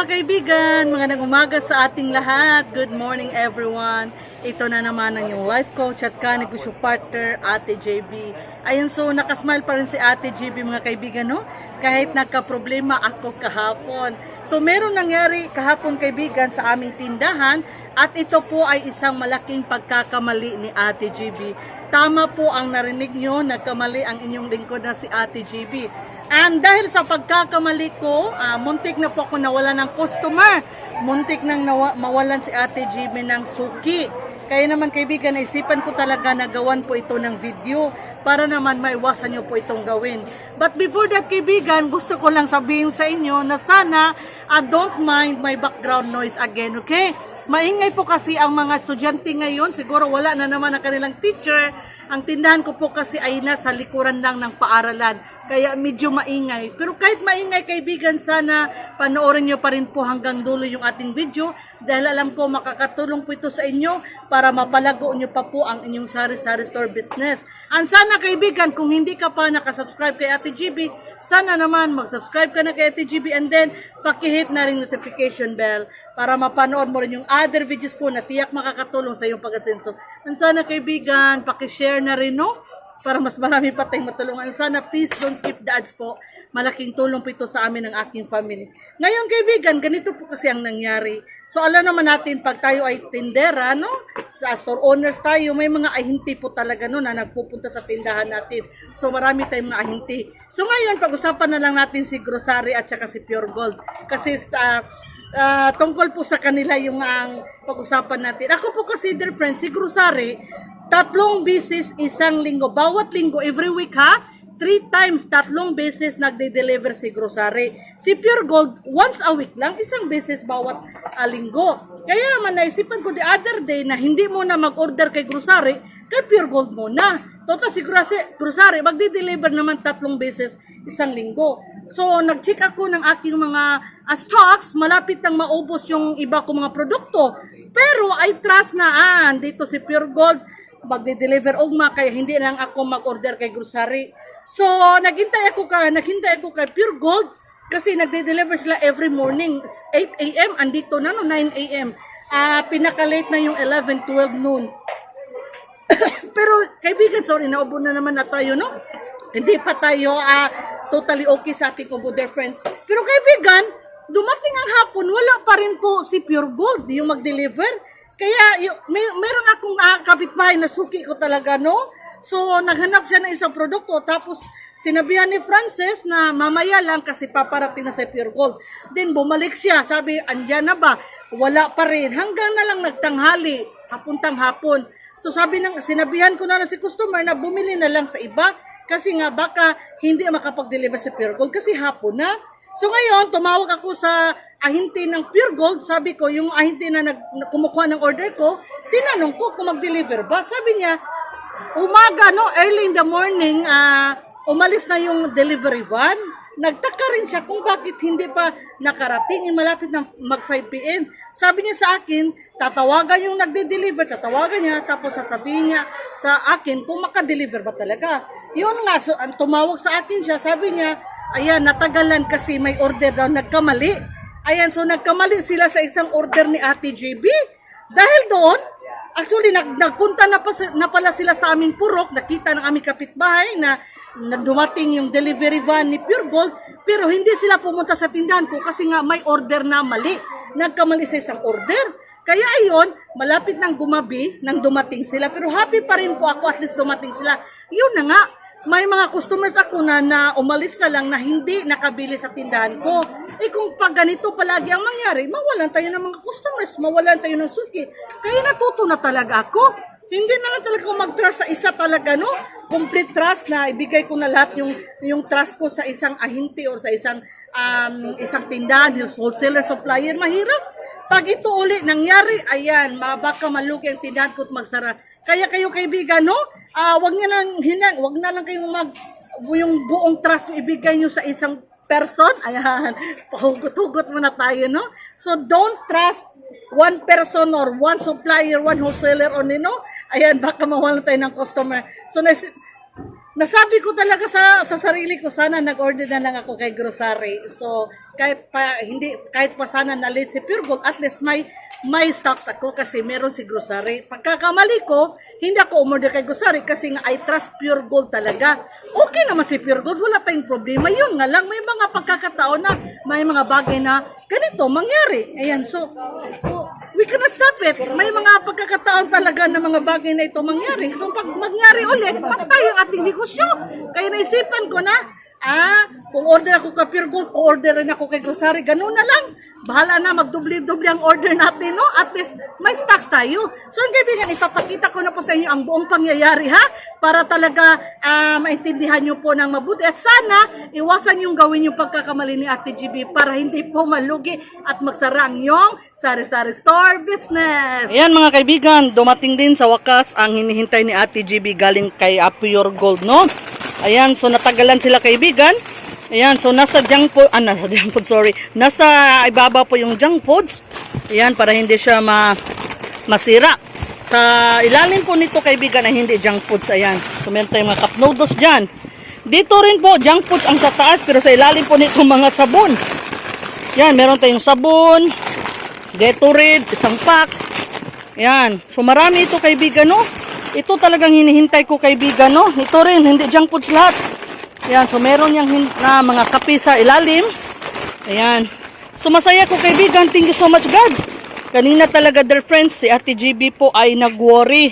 mga kaibigan, magandang umaga sa ating lahat. Good morning everyone. Ito na naman ang yung life coach at kanegosyo partner, Ate JB. Ayun, so nakasmile pa rin si Ate JB mga kaibigan, no? Kahit nagka-problema ako kahapon. So meron nangyari kahapon kaibigan sa aming tindahan at ito po ay isang malaking pagkakamali ni Ate JB. Tama po ang narinig nyo, nagkamali ang inyong lingkod na si Ate JB. And dahil sa pagkakamali ko, ah, muntik na po ako nawala ng customer. Muntik nang nawa- mawalan si Ate GB ng suki. Kaya naman kaibigan, naisipan ko talaga na gawan po ito ng video para naman maiwasan nyo po itong gawin. But before that kaibigan, gusto ko lang sabihin sa inyo na sana ah, don't mind my background noise again, okay? Maingay po kasi ang mga estudyante ngayon, siguro wala na naman ang kanilang teacher. Ang tindahan ko po kasi ay nasa likuran lang ng paaralan. Kaya medyo maingay. Pero kahit maingay kaibigan, sana panoorin nyo pa rin po hanggang dulo yung ating video. Dahil alam ko makakatulong po ito sa inyo para mapalago nyo pa po ang inyong sari-sari store business. And sana kaibigan, kung hindi ka pa nakasubscribe kay Ate GB, sana naman mag-subscribe ka na kay Ate GB and then pakihit na rin notification bell para mapanood mo rin yung other videos ko na tiyak makakatulong sa iyong pag-asenso. And sana kaibigan, pakishare na rin, no? Para mas marami pa tayong matulungan. Sana please don't skip the ads po. Malaking tulong po ito sa amin ng aking family. Ngayon kaibigan, ganito po kasi ang nangyari. So alam naman natin pag tayo ay tindera, no? Sa store owners tayo, may mga ahinti po talaga no na nagpupunta sa tindahan natin. So marami tayong mga ahinti. So ngayon, pag-usapan na lang natin si Grocery at saka si Pure Gold. Kasi sa ah, tungkol po sa kanila yung ang pag-usapan natin. Ako po kasi, dear friends, si Grocery, tatlong bisis isang linggo. Bawat linggo, every week ha, three times, tatlong beses nagde-deliver si grocery. Si Pure Gold, once a week lang, isang beses bawat ah, linggo. Kaya naman naisipan ko the other day na hindi mo na mag-order kay grocery, kay Pure Gold muna. Total si grocery, magde-deliver naman tatlong beses isang linggo. So, nag-check ako ng aking mga ah, stocks, malapit nang maubos yung iba kong mga produkto. Pero I trust na ah, dito si Pure Gold, magde-deliver ugma kaya hindi lang ako mag-order kay grocery. So, naghintay ako ka, naghintay ako kay Pure Gold kasi nagde-deliver sila every morning 8 a.m. andito na no 9 a.m. Ah, pinaka-late na yung 11, 12 noon. Pero kaibigan, sorry, naubo na naman na tayo, no? Hindi pa tayo ah, totally okay sa ating Ubo, dear friends. Pero kaibigan, dumating ang hapon, wala pa rin po si Pure Gold yung mag-deliver. Kaya may, meron akong uh, kapitbahay na suki ko talaga, no? So, naghanap siya ng isang produkto. Tapos, sinabihan ni Frances na mamaya lang kasi paparating na sa Pure Gold. Then, bumalik siya. Sabi, andyan na ba? Wala pa rin. Hanggang na lang nagtanghali. Hapuntang hapon. So, sabi ng, sinabihan ko na lang si customer na bumili na lang sa iba. Kasi nga, baka hindi makapag-deliver sa Pure Gold kasi hapon na. So, ngayon, tumawag ako sa ahinti ng Pure Gold. Sabi ko, yung ahinti na, nag, na kumukuha ng order ko, tinanong ko kung mag-deliver ba. Sabi niya, umaga, no, early in the morning, ah, umalis na yung delivery van. Nagtaka rin siya kung bakit hindi pa nakarating, malapit ng mag 5 p.m. Sabi niya sa akin, tatawagan yung nagde-deliver, tatawagan niya, tapos sasabihin niya sa akin kung makadeliver ba talaga. Yun nga, so, tumawag sa akin siya, sabi niya, ayan, natagalan kasi may order daw, nagkamali. Ayan, so nagkamali sila sa isang order ni Ate JB. Dahil doon, Actually, nag, nagpunta na, pa, na pala sila sa aming purok, nakita ng aming kapitbahay na, na dumating yung delivery van ni Pure Gold, pero hindi sila pumunta sa tindahan ko kasi nga may order na mali. Nagkamali sa isang order. Kaya ayon, malapit nang gumabi nang dumating sila. Pero happy pa rin po ako at least dumating sila. Yun na nga, may mga customers ako na, na umalis na lang na hindi nakabili sa tindahan ko. Eh kung pag ganito palagi ang mangyari, mawalan tayo ng mga customers, mawalan tayo ng suki. Kaya natuto na talaga ako. Hindi na lang talaga ako mag-trust sa isa talaga, no? Complete trust na ibigay ko na lahat yung, yung trust ko sa isang ahinti o sa isang um, isang tindahan, yung wholesaler, supplier. Mahirap. Pag ito uli nangyari, ayan, baka malugi ang tindahan ko at magsara. Kaya kayo kaibigan, no? Ah, wag niya lang hinang, wag na lang kayong mag yung buong trust ibigay niyo sa isang person. Ayan, pahugot-hugot muna tayo, no? So don't trust one person or one supplier, one wholesaler only, no? Ayan, baka mawalan tayo ng customer. So nas nasabi ko talaga sa sa sarili ko, sana nag-order na lang ako kay grocery. So, kahit pa hindi kahit pa sana na late si Pure Gold, at least may may stocks ako kasi meron si grocery. Pagkakamali ko, hindi ako umorder kay grocery kasi nga I trust Pure Gold talaga. Okay naman si Pure Gold, wala tayong problema. Yun nga lang, may mga pagkakataon na may mga bagay na ganito mangyari. Ayan, so, we cannot stop it. May mga pagkakataon talaga na mga bagay na ito mangyari. So pag mangyari ulit, patay ang ating negosyo. Kaya naisipan ko na, Ah, kung order ako kay Pure Gold, order rin ako kay Grocery. Ganun na lang. Bahala na, magdubli-dubli ang order natin, no? At least, may stocks tayo. So, ang kaibigan, ipapakita ko na po sa inyo ang buong pangyayari, ha? Para talaga ah, maintindihan nyo po ng mabuti. At sana, iwasan yung gawin yung pagkakamali ni Ate GB para hindi po malugi at magsara ang yung sari-sari store business. Ayan mga kaibigan, dumating din sa wakas ang hinihintay ni Ate GB galing kay Pure Gold, no? Ayan, so natagalan sila kaibigan. Ayan, so nasa junk food, ah, nasa junk food, sorry. Nasa ibaba po yung junk foods. Ayan, para hindi siya ma masira. Sa ilalim po nito kaibigan ay hindi junk foods. Ayan, so meron tayong mga cup noodles dyan. Dito rin po, junk foods ang sa taas, pero sa ilalim po nito mga sabon. Yan, meron tayong sabon, Gatorade, isang pack. Yan. So marami ito kaibigan, no? Ito talagang hinihintay ko kaibigan, no? Ito rin, hindi junk foods lahat. Yan. So meron yang hin- na mga kape sa ilalim. Ayan. So masaya ko kaibigan. Thank you so much God. Kanina talaga dear friends, si Ate GB po ay nag-worry.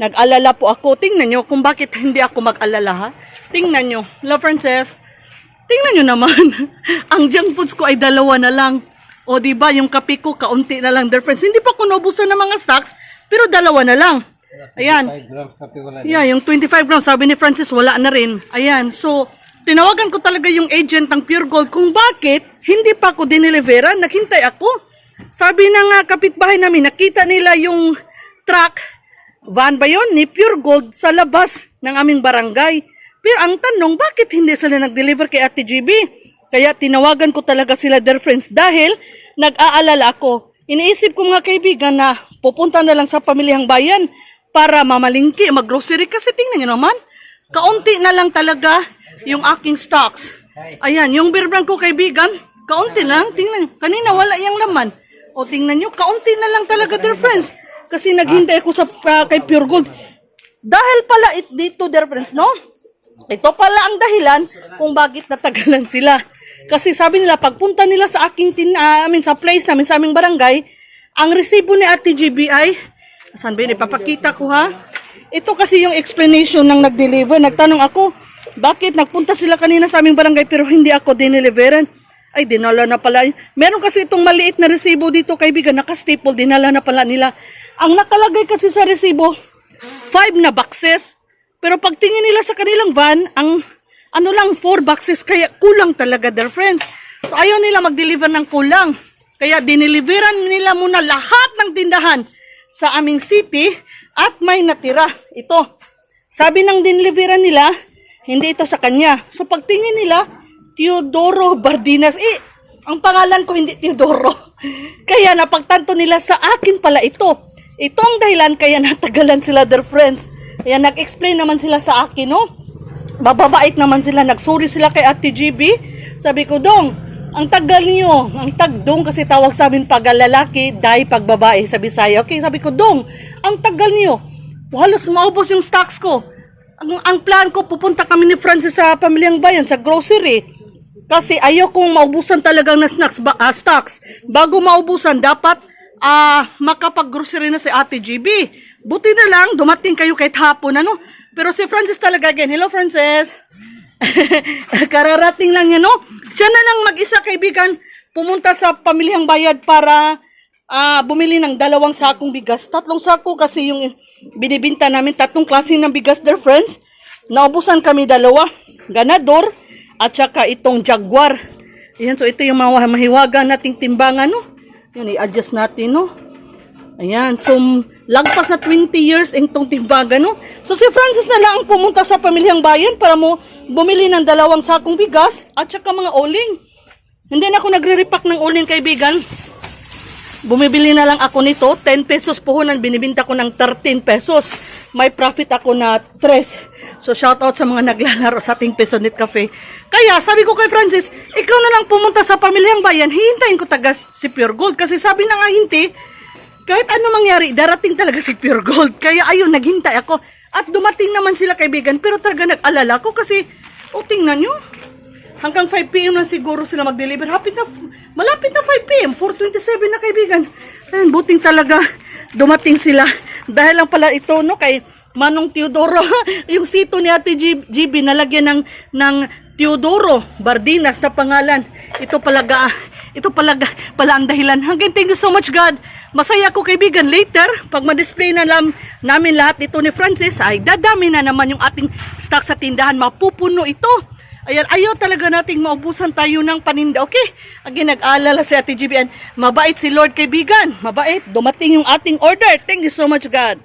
Nag-alala po ako. Tingnan nyo kung bakit hindi ako mag-alala ha. Tingnan nyo. Love Princess. Tingnan nyo naman. Ang junk foods ko ay dalawa na lang. O ba yung kape ko kaunti na lang dear friends. Hindi pa ko naubusan ng mga stocks, pero dalawa na lang. Ayan. 5 grams kape wala. Yeah, yung 25 grams, sabi ni Francis, wala na rin. Ayan, so, tinawagan ko talaga yung agent ng Pure Gold kung bakit hindi pa ako dinilivera, naghintay ako. Sabi na nga kapitbahay namin, nakita nila yung truck, van ba yun, ni Pure Gold sa labas ng aming barangay. Pero ang tanong, bakit hindi sila nag-deliver kay Ate GB? Kaya tinawagan ko talaga sila, dear friends, dahil nag-aalala ako. Iniisip ko mga kaibigan na pupunta na lang sa pamilihang bayan para mamalingki, maggrocery. Kasi tingnan nyo naman, kaunti na lang talaga yung aking stocks. Ayan, yung beer brand ko kaibigan, kaunti lang. Tingnan nyo, kanina wala yung laman. O tingnan nyo, kaunti na lang talaga, dear friends. Kasi naghintay ako sa, ah, kay Pure Gold. Dahil pala it dito, dear friends, no? Ito pala ang dahilan kung bakit natagalan sila. Kasi sabi nila, pagpunta nila sa aking tin, ah, I mean, sa place namin, sa aming barangay, ang resibo ni Ate GBI, saan ba yun? Ipapakita ko ha. Ito kasi yung explanation ng nag-deliver. Nagtanong ako, bakit nagpunta sila kanina sa aming barangay pero hindi ako dineliveran? Ay, dinala na pala. Meron kasi itong maliit na resibo dito, kaibigan, naka-staple, dinala na pala nila. Ang nakalagay kasi sa resibo, five na boxes. Pero pagtingin nila sa kanilang van, ang ano lang, four boxes, kaya kulang talaga, their friends. So ayaw nila mag-deliver ng kulang. Kaya dineliveran nila muna lahat ng tindahan sa aming city at may natira. Ito. Sabi ng dineliveran nila, hindi ito sa kanya. So pagtingin nila, Teodoro Bardinas. Eh, ang pangalan ko hindi Teodoro. Kaya napagtanto nila sa akin pala ito. Ito ang dahilan kaya natagalan sila their friends. Kaya nag-explain naman sila sa akin, no? Bababait naman sila. Nagsuri sila kay Ate GB. Sabi ko, Dong, ang tagal niyo, ang tagdong kasi tawag sa amin pag lalaki, dahil pag babae sa Bisaya. Okay, sabi ko, Dong, ang tagal niyo. Halos maubos yung stocks ko. Ang, ang plan ko, pupunta kami ni Francis sa pamilyang bayan, sa grocery. Kasi ayaw kong maubusan talagang na snacks, ba, ah, stocks. Bago maubusan, dapat ah makapag-grocery na si Ate GB. Buti na lang, dumating kayo kahit hapon, ano? Pero si Francis talaga again. Hello, Francis. Kararating lang yan, no? Siya na lang mag-isa, kaibigan, pumunta sa pamilihang bayad para ah bumili ng dalawang sakong bigas. Tatlong sako kasi yung binibinta namin, tatlong klase ng bigas, dear friends. Naubusan kami dalawa, ganador, at saka itong jaguar. Ayan, so ito yung mga mahiwaga nating timbangan, no? Yan, i-adjust natin, no? Ayan, so lagpas na 20 years itong timbaga, no? So si Francis na lang ang pumunta sa pamilyang bayan para mo bumili ng dalawang sakong bigas at saka mga oling. Hindi na ako nagre-repack ng oling kaibigan. Bumibili na lang ako nito, 10 pesos puhunan, binibinta ko ng 13 pesos. May profit ako na 3. So shout out sa mga naglalaro sa ating Pesonit Cafe. Kaya sabi ko kay Francis, ikaw na lang pumunta sa pamilyang bayan, hihintayin ko taga si Pure Gold. Kasi sabi na nga hinti, kahit ano mangyari, darating talaga si Pure Gold. Kaya ayun, naghintay ako. At dumating naman sila kaibigan, pero talaga nag-alala ko kasi, o tingnan nyo, hanggang 5 p.m. na siguro sila mag-deliver. Hapit na, malapit na 5 p.m. 4.27 na kaibigan. Ayun, buting talaga dumating sila. Dahil lang pala ito, no, kay Manong Teodoro, yung sito ni Ate GB, nalagyan ng, ng Teodoro Bardinas na pangalan. Ito palaga, ito palaga, pala ang dahilan. Hanggang thank you so much God. Masaya ko kaibigan later, pag ma-display na lang namin lahat ito ni Francis, ay dadami na naman yung ating stock sa tindahan. Mapupuno ito. Ayan, ayaw talaga nating maubusan tayo ng paninda. Okay? Again, nag-aalala si Ate GBN. Mabait si Lord kaibigan. Mabait. Dumating yung ating order. Thank you so much, God.